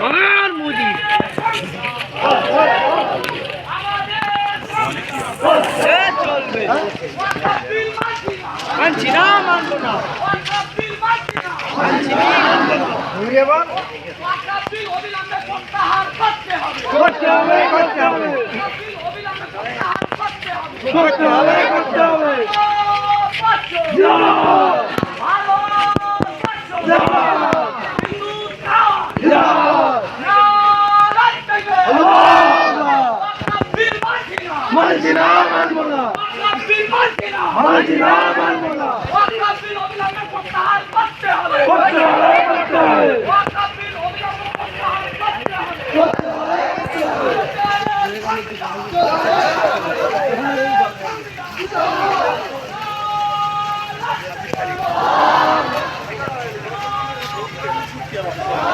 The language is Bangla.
নরেন্দ্র মোদি আমাদের জয় চলবে বিল মানছি না বিল মানছি না বিল মানছি না ধন্যবাদ বিল বিল অবিলম্বে প্রত্যাহার করতে হবে করতে হবে প্রত্যাহার করতে হবে Yeah.